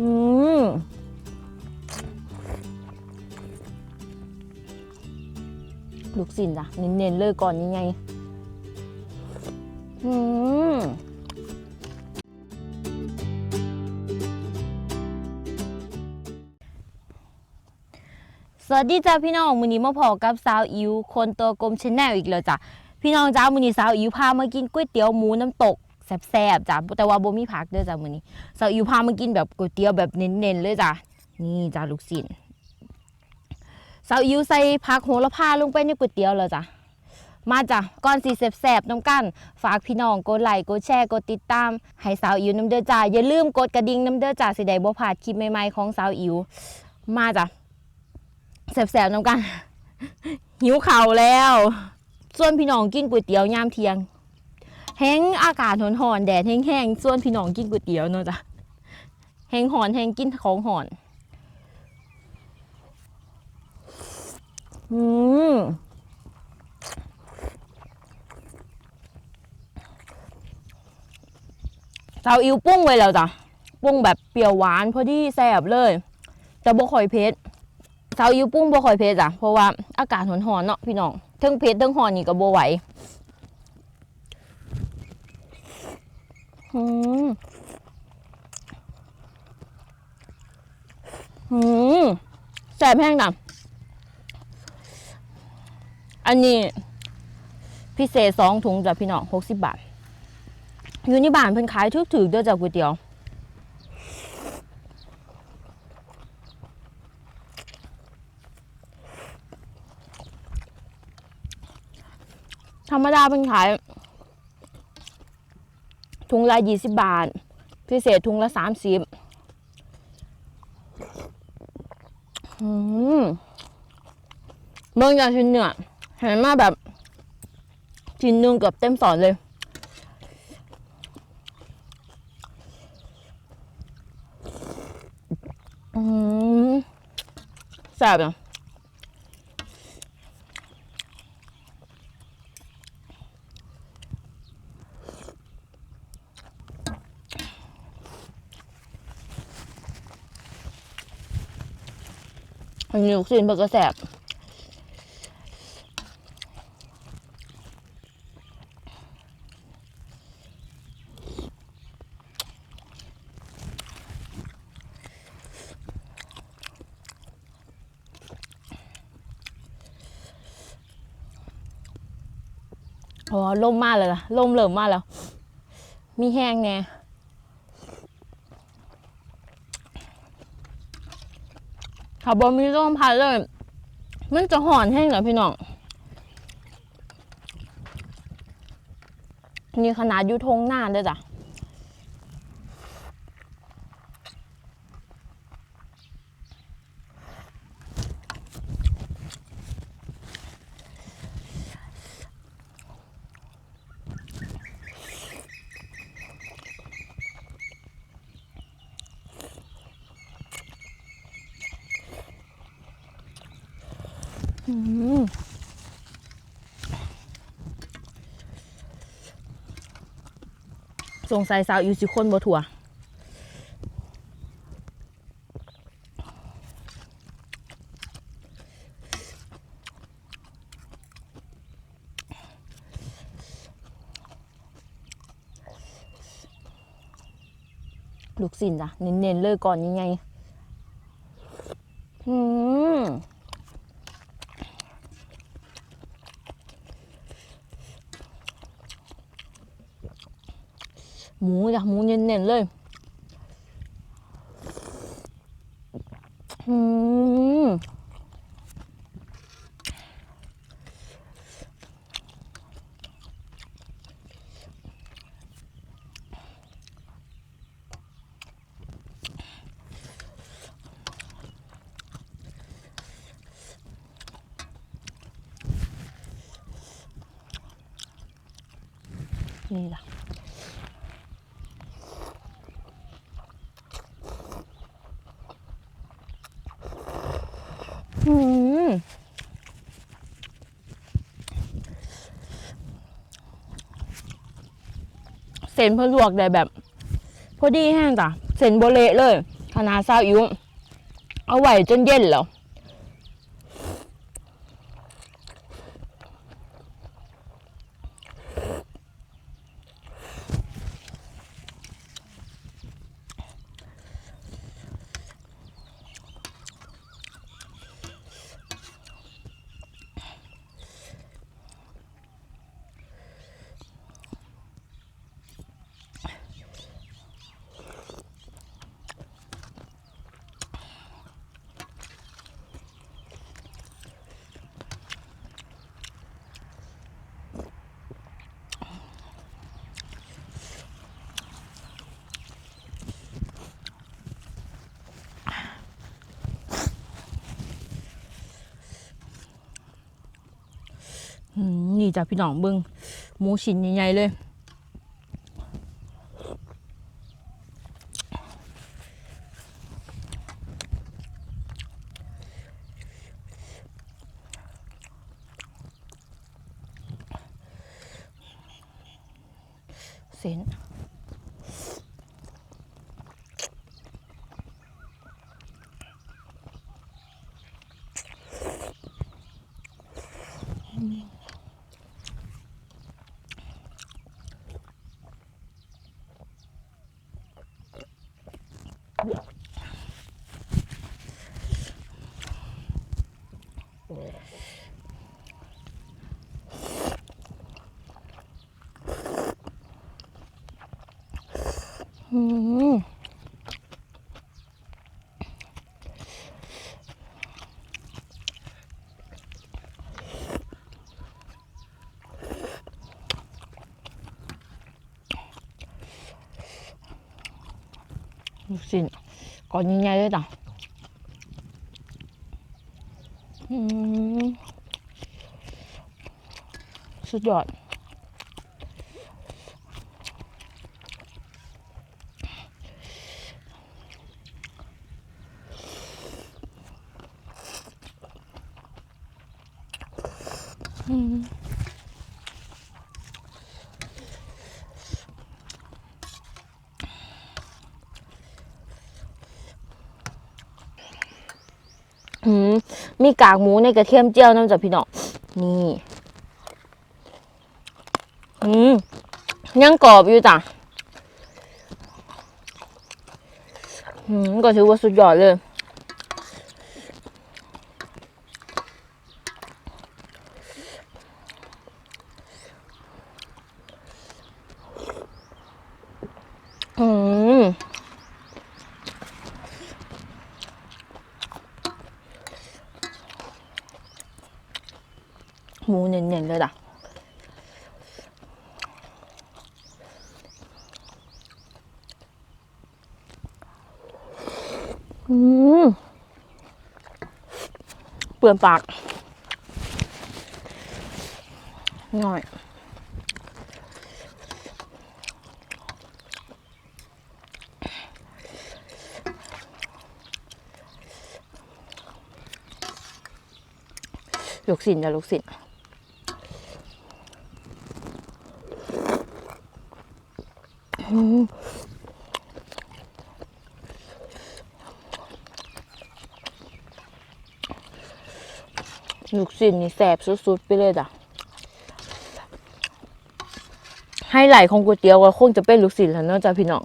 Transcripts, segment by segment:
อืมลูกสินจ้ะเน้นๆเลยก่อนยังไงอืมสวัสดีจ้าพี่น้องมือนี้มาพอกับสาวอิวคนตัวกลมชแนลอีกแล้วจ้ะพี่น้องจ้ามือนี้สาวอิวพามากินก๋วยเตี๋ยวหมูน้ำตก แซ่บๆจ้ะแต่ว่าบ่มีผักเด้อจ้ะมือนี้สาวอิวพามากินแบบก๋วยเตี๋ยวแบบเน้นๆเลยจ้ะนี่จ้าลูกศิลสาวอิวใส่ผักโหระพาลงไปในก๋วยเตี๋ยวแล้วจ้ะมาจ้ะก่อนสีแสบๆน้ำกัน ฝากพี่น้องกดไลค์กดแชร์กดติดตาม ให้สาวอิวน้ำเด้อจ้าอย่าลืมกดกระดิ่งน้ำเด้อจ้าสิได้บ่พลาดคลิปใหม่ๆของสาวอิว มาจ้ะแสบๆน้ำกัน หิวเข่าแล้ว ส่วนพี่น้องกินก๋วยเตี๋ยวยามเที่ยง แห้งอากาศหอนๆแดดแห้งๆส่วนพี่น้องกินก๋วยเตี๋ยวเนาะจ้ะแห้งหอนแห้งกินของหอนอืมสาวอิวปุ้งไว้แล้วจ้ะปุ้งแบบเปรี้ยวหวานพอดีแซ่บเลยแต่บ่ค่อยเผ็ดสาวอิวปุ้งบ่ค่อยเผ็ดจ้ะเพราะว่าอากาศหอนๆเนาะพี่น้องทั้งเผ็ดทั้งหอนนี่ก็บ่ไหว อืมอืมแสบแห้งนะอันนี้ พิเศษสองถุงจ้ะพี่น้องหกสิบบาท อยู่ในบ้านเพิ่นขายถูกๆเด้อจ้ะก๋วยเตี๋ยวธรรมดาเพิ่นขาย ถุงละยี่สิบบาท พิเศษถุงละสามสิบอืมเบิ่งจากชิ้นเนื้อเห็นมาแบบชิ้นนึงเกือบเต็มสอนเลย อืมแซ่บอะ อันนี้ลูกชิ้นเบิกก็แซ่บอ๋อล่มมากเลยล่ะล่มเหลิมมากแล้ว มีแห้งแน่ ข้าบอมีร่มพัดเลย มันจะห่อนแห้งเหรอพี่น้อง นี่ขนาดอยู่ทงหน้าเด้อจ้ะ สงสัยสาวอยู่สิคนบ่ถั่วลูกสินจ้ะ เน้นๆเลยก่อนยังไง อืม หมูจ้ะหมูเน้นๆเลยอืมนี่ล่ะ อืมเส้ นเพนลวกได้แบบ พอดีแห้งจ้ะเส้นโบเละเลย ขนาดซาอิ้วเอาไหว้จนเย็นแล้ว อืม นี่จ้ะพี่น้องเบิ้งหมูชิ้นใหญ่ๆเลยเส้น ลูกชิ้นก่อนยิงใหญ่เลยจ้ะอืมสุดยอด มมีกากหมูในกระเทียมเจียวน้ำจากพี่น้องนี่ อืมยังกรอบอยู่จ้ะอืมก็ถือว่าสุดยอดเลย อืม หมู เน่นๆเลยจ้ะเปื่อนปากหน่อยลูกศิลจ้ะลูกศิล ลูกศิลนี่แสบสุดๆไปเลยจ้ะให้ไหลท์ของก๋วยเตี๋ยวก็คงจะเป็นลูกศิลแล้วเนอะจ้ะพี่น้อง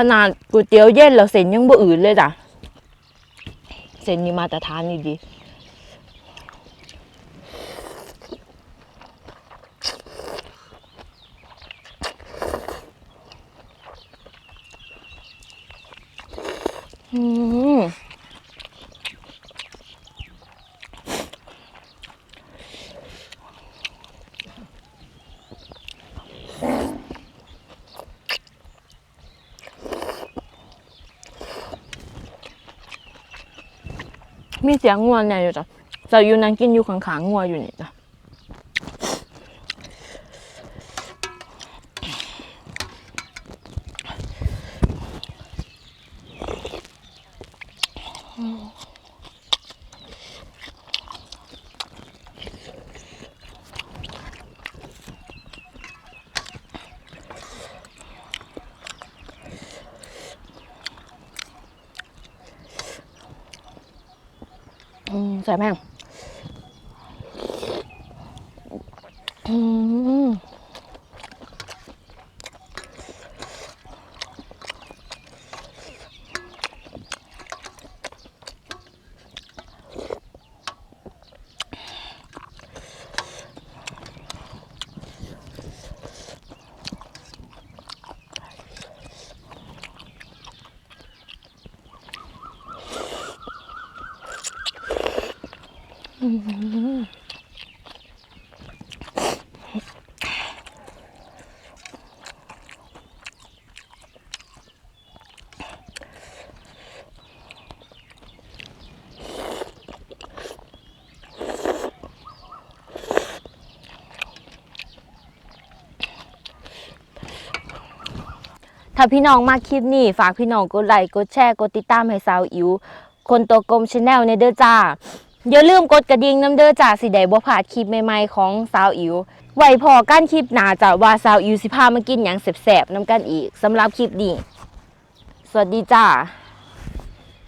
ขนาดก๋วยเตี๋ยวเย็นแล้วเส้นยังบ่อื่นเลยจ้ะเส้นนี้มาตรฐานนี่ดีอืม มีเสียงงัวเนี่ยอยู่จ้ะจะอยู่นั่งกินอยู่ข้างๆงัวอยู่นี่จ้ะ อืมใถ้าพี่น้องมาคลิปนี้ ฝากพี่น้องกดไลค์กดแชร์ กดติดตามให้สาวอิ๋วคนตัวกลมชาแนลในเด้อจ้า อย่าลืมกดกระดิ่งน้ำเด้อจ้าสิได้บ่พลาดคลิปใหม่ๆของสาวอิ๋วไว้พอกันคลิปหน้าจ้ะว่าสาวอิ๋วสิพามากินหยังแซ่บๆน้ำกันอีกสำหรับคลิปนี้สวัสดีจ้า